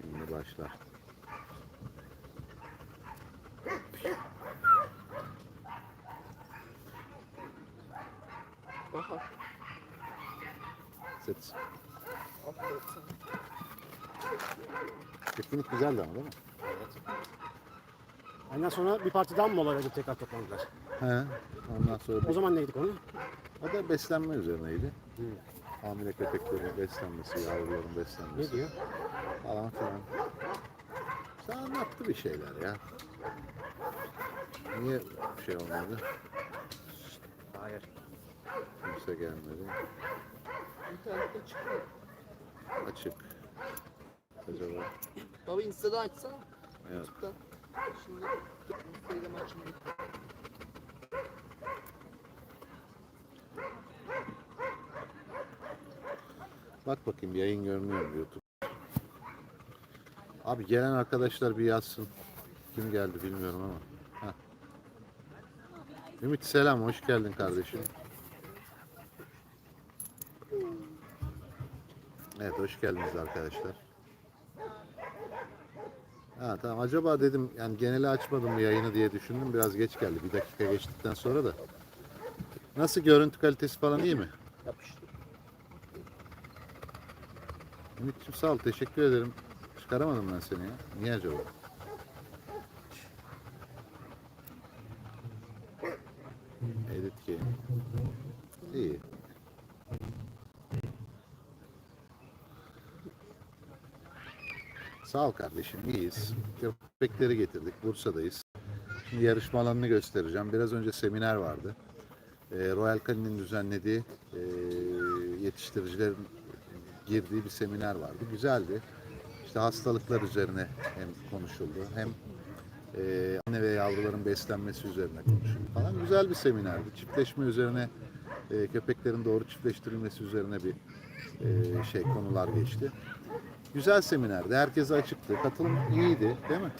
Şimdi başlar. Aferin sana. Etkinlik güzeldi ama değil mi? Ondan sonra bir partiden mi mola verip tekrar toplandılar? He. Ondan sonra O zaman neydi konu? O da beslenme üzerineydi. Hamile köpeklerin beslenmesi, yavruların Ne beslenmesi diyor? falan filan. İşte anlattı bir şeyler ya. Niye bir şey olmadı? Hayır. Kimse gelmedi. İnternette çıkıyor. Açık. Acaba? Baba Insta'da açsana. Evet. YouTube'dan. Şimdi Instagram açmayı. Bak bakayım yayın görünüyor YouTube? Abi gelen arkadaşlar bir yazsın. Kim geldi bilmiyorum ama. Heh. Ümit selam hoş geldin kardeşim. Evet hoş geldiniz arkadaşlar. Ha tamam acaba dedim yani geneli açmadım mı yayını diye düşündüm. Biraz geç geldi. Bir dakika geçtikten sonra da. Nasıl görüntü kalitesi falan iyi mi? Yapıştır. Ümit'ciğim sağ ol. Teşekkür ederim. Çıkaramadım ben seni ya. Niye acaba? Edit game. İyi. Sağ ol kardeşim. iyiyiz. Köpekleri getirdik. Bursa'dayız. Şimdi yarışma alanını göstereceğim. Biraz önce seminer vardı. Ee, Royal Canin'in düzenlediği ee, yetiştiricilerin girdiği bir seminer vardı. Güzeldi. İşte hastalıklar üzerine hem konuşuldu hem e, anne ve yavruların beslenmesi üzerine konuşuldu falan. Güzel bir seminerdi. Çiftleşme üzerine e, köpeklerin doğru çiftleştirilmesi üzerine bir e, şey konular geçti. Güzel seminerdi. Herkese açıktı. Katılım iyiydi, değil mi?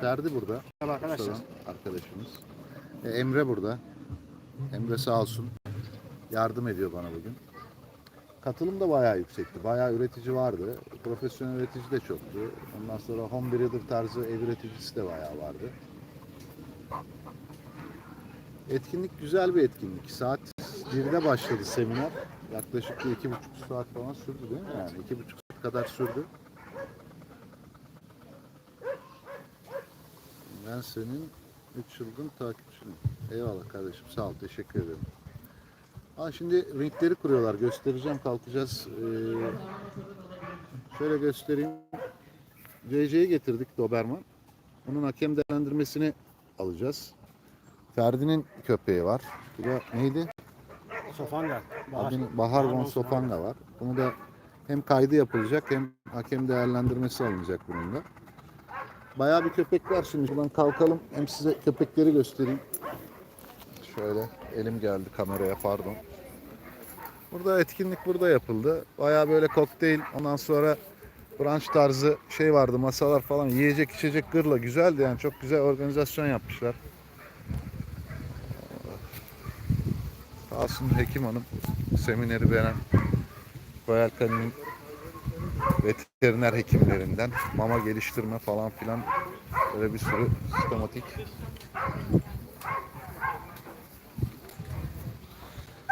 Ferdi burada. Merhaba arkadaşlar. Arkadaşımız. E, Emre burada. Emre sağ olsun. Yardım ediyor bana bugün. Katılım da bayağı yüksekti. Bayağı üretici vardı. Profesyonel üretici de çoktu. Ondan sonra home breeder tarzı ev üreticisi de bayağı vardı. Etkinlik güzel bir etkinlik. Saat 1'de başladı seminer. Yaklaşık bir iki buçuk saat falan sürdü değil mi? Yani iki buçuk saat kadar sürdü. Ben senin 3 yıldır takipçinim. Eyvallah kardeşim sağ ol teşekkür ederim. Ha şimdi ringleri kuruyorlar. Göstereceğim kalkacağız. Ee, şöyle göstereyim. CC'yi getirdik Doberman. Onun hakem değerlendirmesini alacağız. Ferdi'nin köpeği var. Bu da neydi? Sofanga. Bahar. Adını Bahar von Sopanga var. Bunu da hem kaydı yapılacak hem hakem değerlendirmesi alınacak bunun da. Bayağı bir köpek var şimdi. Buradan kalkalım. Hem size köpekleri göstereyim. Şöyle elim geldi kameraya pardon. Burada etkinlik burada yapıldı. Bayağı böyle kokteyl ondan sonra brunch tarzı şey vardı masalar falan yiyecek içecek gırla güzeldi yani çok güzel organizasyon yapmışlar. Olsun Hekim Hanım semineri veren Royal Canin'in veteriner hekimlerinden mama geliştirme falan filan böyle bir sürü sistematik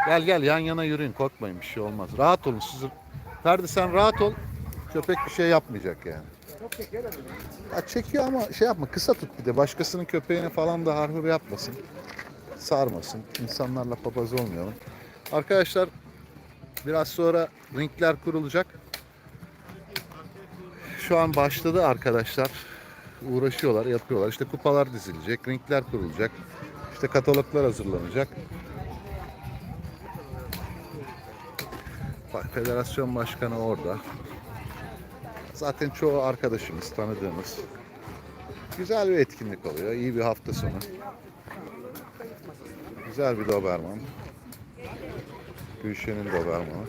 Gel gel yan yana yürüyün korkmayın bir şey olmaz. Rahat olun siz. Ferdi sen rahat ol. Köpek bir şey yapmayacak yani. Ya çekiyor ama şey yapma kısa tut bir de. Başkasının köpeğine falan da harhur yapmasın. Sarmasın. İnsanlarla papaz olmayalım. Arkadaşlar biraz sonra ringler kurulacak. Şu an başladı arkadaşlar. Uğraşıyorlar, yapıyorlar. İşte kupalar dizilecek, ringler kurulacak. İşte kataloglar hazırlanacak. Federasyon başkanı orada. Zaten çoğu arkadaşımız, tanıdığımız. Güzel bir etkinlik oluyor. İyi bir hafta sonu. Güzel bir Doberman. Gülşen'in Doberman'ı.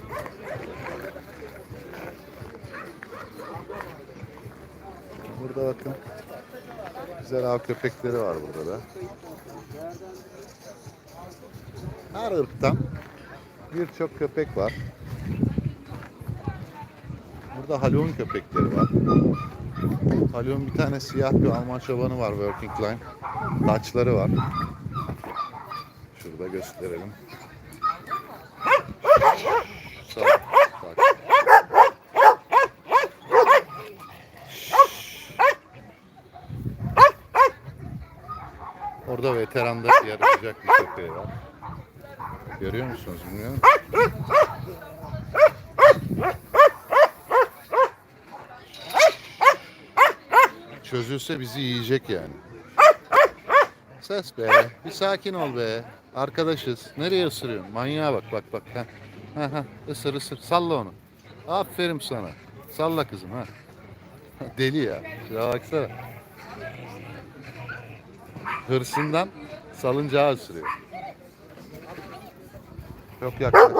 Burada bakın. Güzel av köpekleri var burada da. Her ırktan birçok köpek var. Burada Halon köpekleri var. Halon bir tane siyah bir Alman çobanı var Working Line. Taçları var. Şurada gösterelim. Sağ, bak. Orada veteranda yarışacak bir köpeği var. Görüyor musunuz bilmiyorum. Çözülse bizi yiyecek yani. Ses be. Bir sakin ol be. Arkadaşız. Nereye ısırıyorsun? Manyağa bak bak bak. Ha. Ha ha. Isır ısır. Salla onu. Aferin sana. Salla kızım ha. Deli ya. Şuna baksana. Hırsından salıncağı ısırıyor. Çok yaklaşık.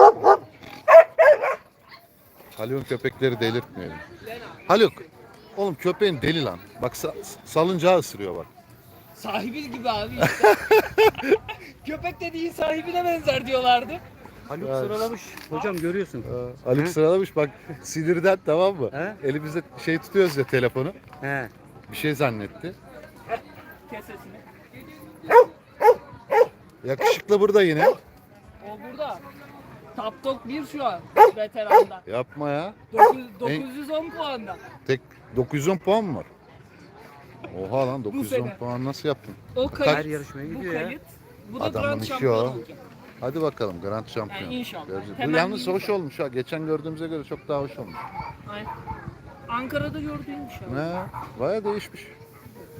Haluk'un köpekleri delirtmeyelim. Haluk, oğlum köpeğin deli lan. Bak sa- salıncağı ısırıyor bak. Sahibi gibi abi işte. Köpek dediğin sahibine benzer diyorlardı. Haluk Evet. sıralamış. Hocam görüyorsun. Haluk He? sıralamış bak sinirden tamam mı? He? Elimizde şey tutuyoruz ya telefonu. He. Bir şey zannetti. Kes sesini. Yakışıklı burada yine. O burada. Top Dog 1 şu an veteranda. Yapma ya. 9, 910 puanda. Tek 910 puan mı var? Oha lan 910 sene. puan nasıl yaptın? O Her kayıt. yarışmaya Bu gidiyor ya. kayıt. Bu da Adamın Grand işi Şampiyon o. olacak. Hadi bakalım Grand Şampiyon. Yani inşallah. Göreceğiz. Bu yalnız hoş olmuş ha. Geçen gördüğümüze göre çok daha hoş olmuş. Aynen. Ankara'da gördüğümüş ya. Ne? Baya değişmiş.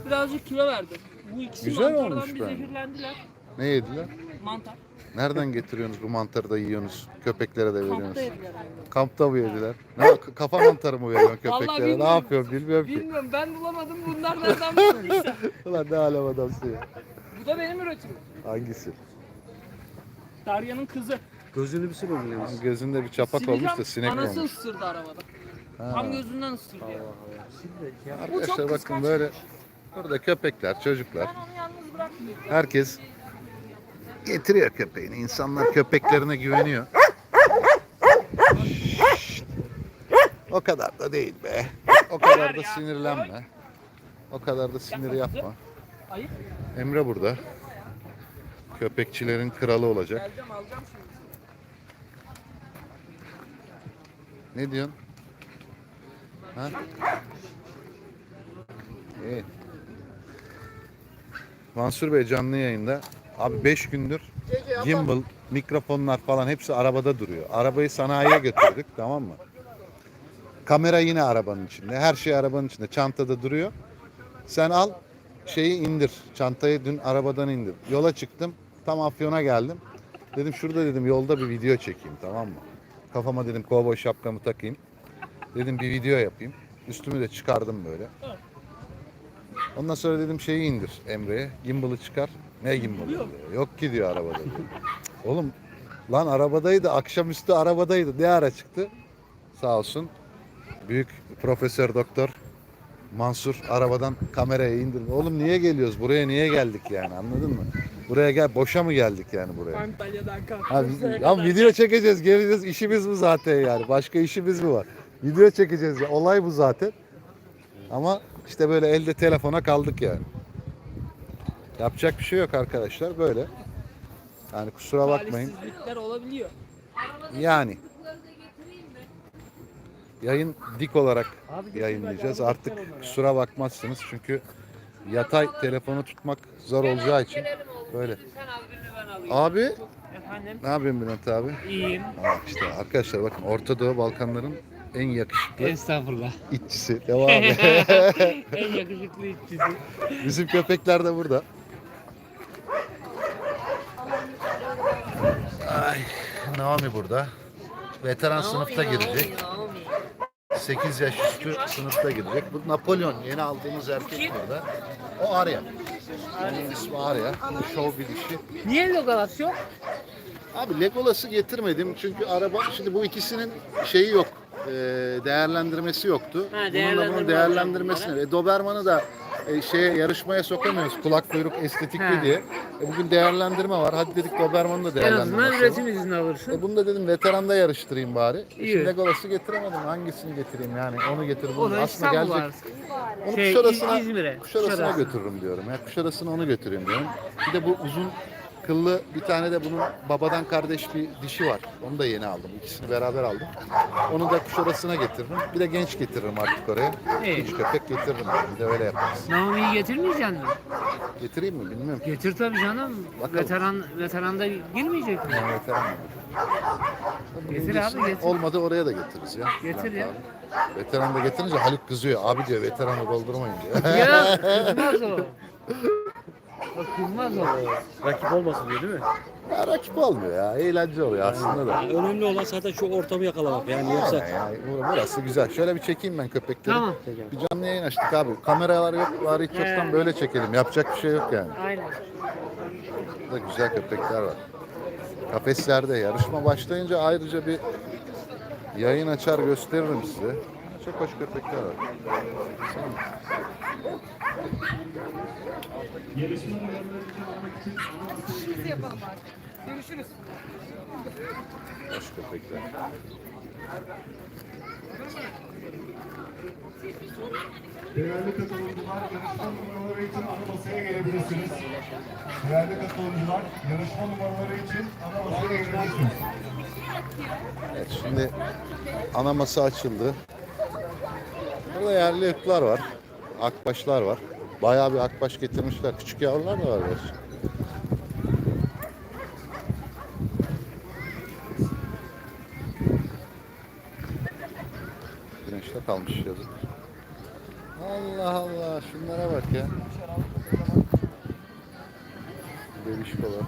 Birazcık kilo verdi. Bu ikisi Güzel mantardan olmuş bir bence. zehirlendiler. Ne yediler? Mantar. Nereden getiriyorsunuz bu mantarı da yiyorsunuz? Köpeklere de veriyorsunuz. Kampta yediler. Kampta mı yediler? Ne kafa mantarı mı veriyorsun köpeklere? Ne bilmiyorum. yapıyorsun bilmiyorum ki. Bilmiyorum ben bulamadım bunlar nereden bulduysa. Ulan ne alem adamsın ya. Bu da benim üretimim. Hangisi? Darya'nın kızı. Gözünü bir sür oğlum yalnız. Gözünde bir çapak olmuş da sinek Anası olmuş. ısırdı arabada. Ha. Tam gözünden ısırdı ya. Arkadaşlar çok bakın kıskanç böyle burada köpekler, çocuklar. Ben onu yalnız bırakmıyorum. Herkes getiriyor köpeğini. İnsanlar köpeklerine güveniyor. O kadar da değil be. O kadar da sinirlenme. O kadar da sinir yapma. Emre burada. Köpekçilerin kralı olacak. Ne diyorsun? Ha? İyi. Mansur Bey canlı yayında. Abi 5 gündür gimbal, mikrofonlar falan hepsi arabada duruyor. Arabayı sanayiye götürdük tamam mı? Kamera yine arabanın içinde. Her şey arabanın içinde. Çantada duruyor. Sen al şeyi indir. Çantayı dün arabadan indir. Yola çıktım. Tam Afyon'a geldim. Dedim şurada dedim yolda bir video çekeyim tamam mı? Kafama dedim kovboy şapkamı takayım. Dedim bir video yapayım. Üstümü de çıkardım böyle. Ondan sonra dedim şeyi indir Emre'ye. Gimbal'ı çıkar. Ne gimbal'ı? diyor. Yok ki diyor arabada. diyor. Oğlum lan arabadaydı. Akşamüstü arabadaydı. Ne ara çıktı? Sağ olsun. Büyük profesör doktor Mansur arabadan kameraya indirdi. Oğlum niye geliyoruz? Buraya niye geldik yani anladın mı? Buraya gel boşa mı geldik yani buraya? Antalya'dan Ha, kalktım. ya video çekeceğiz, geleceğiz. İşimiz bu zaten yani. Başka işimiz mi var? Video çekeceğiz ya. Olay bu zaten. Ama işte böyle elde telefona kaldık yani. Yapacak bir şey yok arkadaşlar böyle. Yani kusura bakmayın. Talihsizlikler olabiliyor. Yani yayın dik olarak yayınlayacağız. Artık kusura bakmazsınız çünkü yatay telefonu tutmak zor olacağı için böyle. Sen al birini ben alayım. Abi Efendim? ne yapıyorsun Bülent abi? İyiyim. Ha, işte arkadaşlar bakın Orta Doğu Balkanların en yakışıklı Estağfurullah. itçisi. Devam et. en yakışıklı işçisi. Bizim köpekler de burada. Naomi burada. Veteran sınıfta girecek. 8 yaş üstü sınıfta girecek. Bu Napolyon yeni aldığımız erkek burada. O Arya. Onun ismi Arya. Bunun show bilişi. Niye Legolas yok? Abi Legolas'ı getirmedim çünkü araba şimdi bu ikisinin şeyi yok. e, değerlendirmesi yoktu. Ha, Bununla değerlendirme bunun değerlendirmesini. E, Doberman'ı da e, şeye yarışmaya sokamıyoruz kulak kuyruk estetikli He. diye. E, bugün değerlendirme var. Hadi dedik Doberman'ı da En değerlendirme. azından izni alırsın. E bunu da dedim veteranda yarıştırayım bari. İyi. Şimdi Legolas'ı getiremedim. Hangisini getireyim yani? Onu getir bunu. O da Aslında İstanbul'a gelecek. artık. Onu Şey, Kuşadası'na, İ- İzmir'e. Kuşadası'na Kuşadası. götürürüm diyorum. Ya Kuşadası'na onu götüreyim diyorum. Bir de bu uzun kıllı bir tane de bunun babadan kardeş bir dişi var. Onu da yeni aldım. İkisini beraber aldım. Onu da Kuşadası'na getiririm. Bir de genç getiririm artık oraya. İyi. Genç köpek getiririm. Bir de öyle yaparız. Naomi'yi getirmeyeceksin mi? Getireyim mi bilmiyorum. Getir tabii canım. Bakalım. Veteran veteranda girmeyecek mi? Yani veteran mı? Getir abi, getir. Olmadı oraya da getiririz ya. Getir ya. Veteran da getirince Haluk kızıyor. Abi diyor veteranı doldurmayın diyor. Ya kızmaz o. Kızmaz. Rakip olmasın diyor değil mi? ya rakip olmuyor ya. Eğlence oluyor aslında da. Yani önemli olan zaten şu ortamı yakalamak. Yani Yani, yoksa yani bu- burası güzel. Şöyle bir çekeyim ben köpekleri. Tamam. Bir canlı yayın açtık abi. Kameralar yok bari hiç yoktan böyle çekelim. Yapacak bir şey yok yani. Aynen. Burada güzel köpekler var. Kafeslerde yarışma başlayınca ayrıca bir yayın açar gösteririm size. Çok hoş köpekler var. Hoş köpekler. Değerli katılımcılar, yarışma numaraları için ana masaya gelebilirsiniz. Değerli katılımcılar, yarışma numaraları için ana masaya gelebilirsiniz. Evet şimdi ana masa açıldı. Burada yerli ırklar var. Akbaşlar var. Bayağı bir akbaş getirmişler. Küçük yavrular da var gerçi. Güneşte kalmış yazık. Allah Allah şunlara bak ya. Bebişkolar.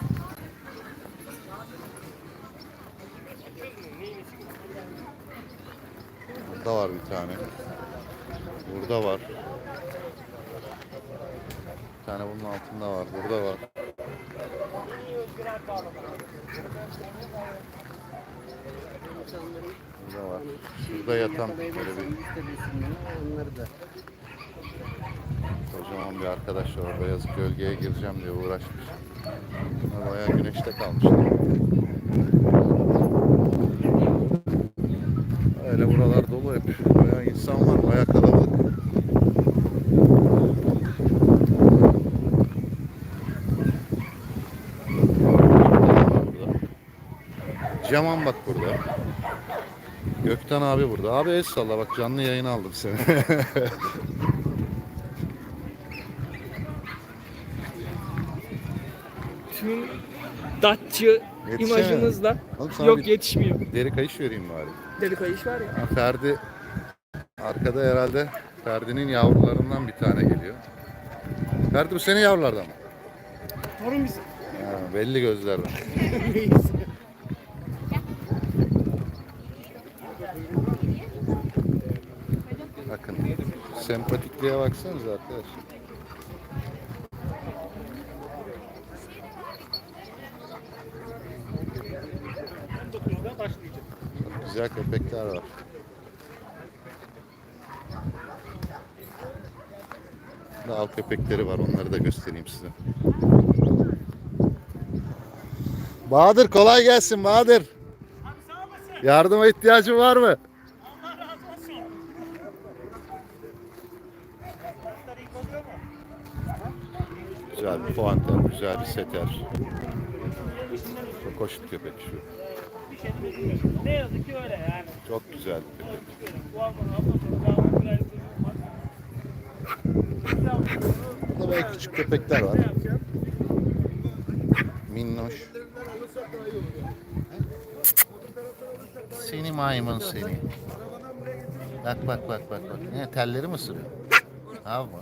Burada var bir tane. Burada var. Altında var. Burada var. Burada var. Şurada yatan böyle bir kocaman bir arkadaş var. Orada yazık gölgeye gireceğim diye uğraşmış. Ama Bayağı güneşte kalmış. Öyle buralar dolu hep. Bayağı insan var, bayağı kalabalık. Burada. Ceman bak burada. Gökten abi burada. Abi el salla bak canlı yayın aldım seni. Tüm datçı Yetişemedi. imajımızla Oğlum sana yok bir yetişmiyor. deri kayış vereyim bari. Deli kayış var ya. Ha, Ferdi arkada herhalde Ferdi'nin yavrularından bir tane geliyor. Ferdi bu senin yavrulardan mı? Torun bizim. Ha, belli gözlerden. Bakın sempatikliğe baksanıza arkadaşlar. Çok güzel köpekler var. Burada av köpekleri var. Onları da göstereyim size. Bahadır kolay gelsin Bahadır. Yardıma ihtiyacın var mı? Güzel bir puanter, güzel bir seter. Çok hoş bir köpek şu. Ne yazık ki öyle yani. Çok güzel bir köpek. Burada böyle küçük köpekler var. Minnoş. Seni maymun seni. Bak bak bak bak bak. Ne telleri mi ısırıyor? Abi mı?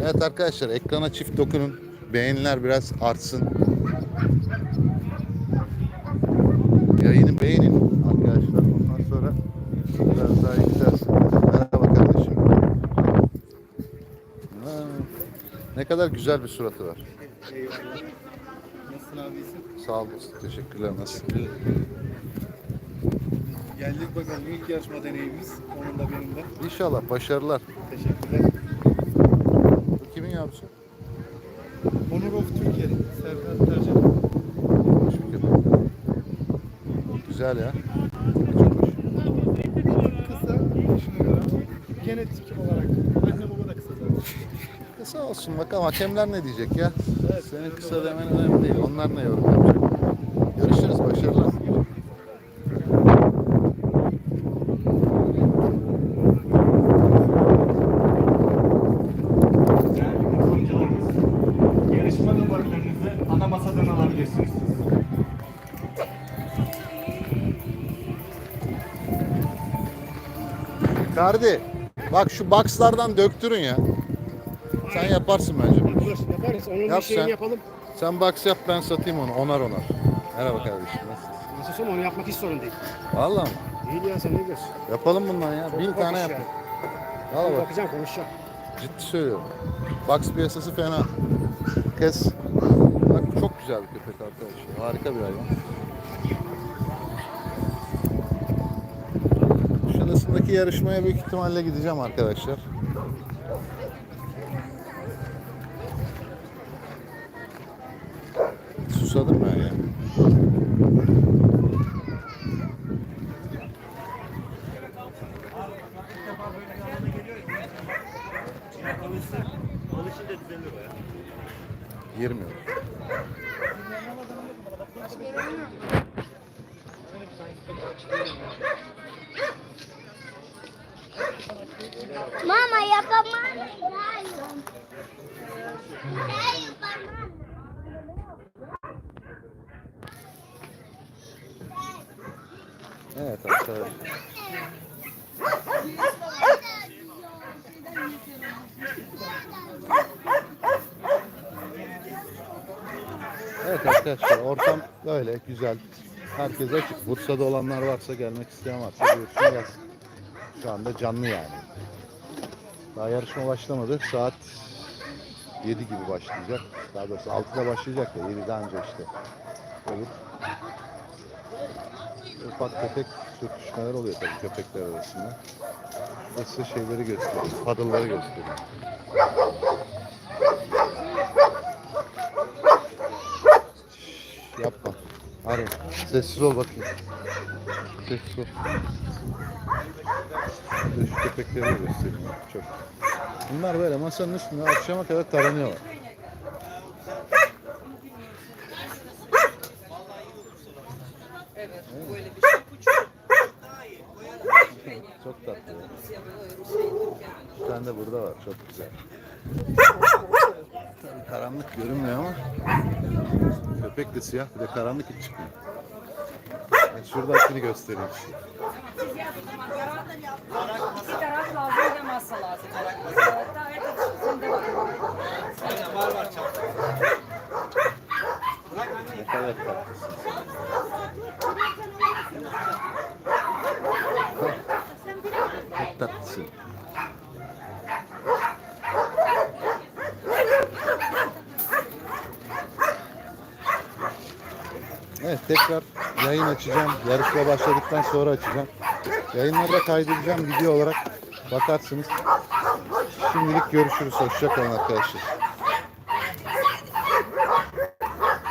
Evet arkadaşlar ekrana çift dokunun. Beğeniler biraz artsın. Yayını beğenin arkadaşlar. Ondan sonra biraz daha yükselsin. Merhaba kardeşim. Ha, Ne kadar güzel bir suratı var. Nasılsın abi iyisin? Sağ olasın. Teşekkürler. Nasıl? Geldik bakalım ilk yarışma deneyimimiz. Onun da benim de. İnşallah başarılar. Teşekkürler. Yavrusu? Honor of Türkiye. Serkan Tercih. Hoş köpek. Güzel ya. Çok hoş. Kısa, genetik olarak. Anne baba da kısa zaten. Kısa olsun bakalım hakemler ne diyecek ya? Senin kısa demen önemli değil. Onlar ne yorum yapacak? Görüşürüz. Başarılar. Kardi. Bak şu boxlardan döktürün ya. Sen yaparsın bence. Yaparız. Onun Yap bir şeyini sen. yapalım. Sen box yap ben satayım onu. Onar onar. Merhaba kardeşim. Nasılsın? Nasılsın onu yapmak hiç sorun değil. Valla mı? İyi ya sen ne diyorsun? Yapalım bundan ya. Bin tane bakış yaptık. ya. Valla bak. Bakacağım konuşacağım. Ciddi söylüyorum. Box piyasası fena. Kes. Bak çok güzel bir köpek arkadaşlar. Harika bir hayvan. Şurasındaki yarışmaya büyük ihtimalle gideceğim arkadaşlar. Susadım ben ya. Girmiyor. Mama, yapamam. Evet arkadaşlar. Evet arkadaşlar ortam böyle güzel. Herkes açık. Bursa'da olanlar varsa gelmek isteyen varsa buyursun. Şu anda canlı yani. Daha yarışma başlamadı. Saat 7 gibi başlayacak. Daha doğrusu 6'da başlayacak ya. 7'de önce işte. Olur. Ufak tefek sürtüşmeler oluyor tabii köpekler arasında. Size şeyleri gösteriyor. Paddle'ları gösteriyor. Arın. Sessiz ol bakayım. Sessiz ol. Bir de şu köpekleri göstereyim. Çok. Bunlar böyle masanın üstünde akşama kadar taranıyorlar. Çok tatlı. Bir tane de burada var. Çok güzel. Tabii karanlık görünmüyor ama köpek de siyah bir de karanlık hiç çıkmıyor. Ben şuradakini göstereyim. Bir taraf lazım bir de masa lazım. Hatta evet sende var. Ne kadar tatlısın. Çok tatlısın. Evet tekrar yayın açacağım. Yarışma başladıktan sonra açacağım. Yayınları da kaydedeceğim video olarak bakarsınız. Şimdilik görüşürüz. Hoşçakalın arkadaşlar.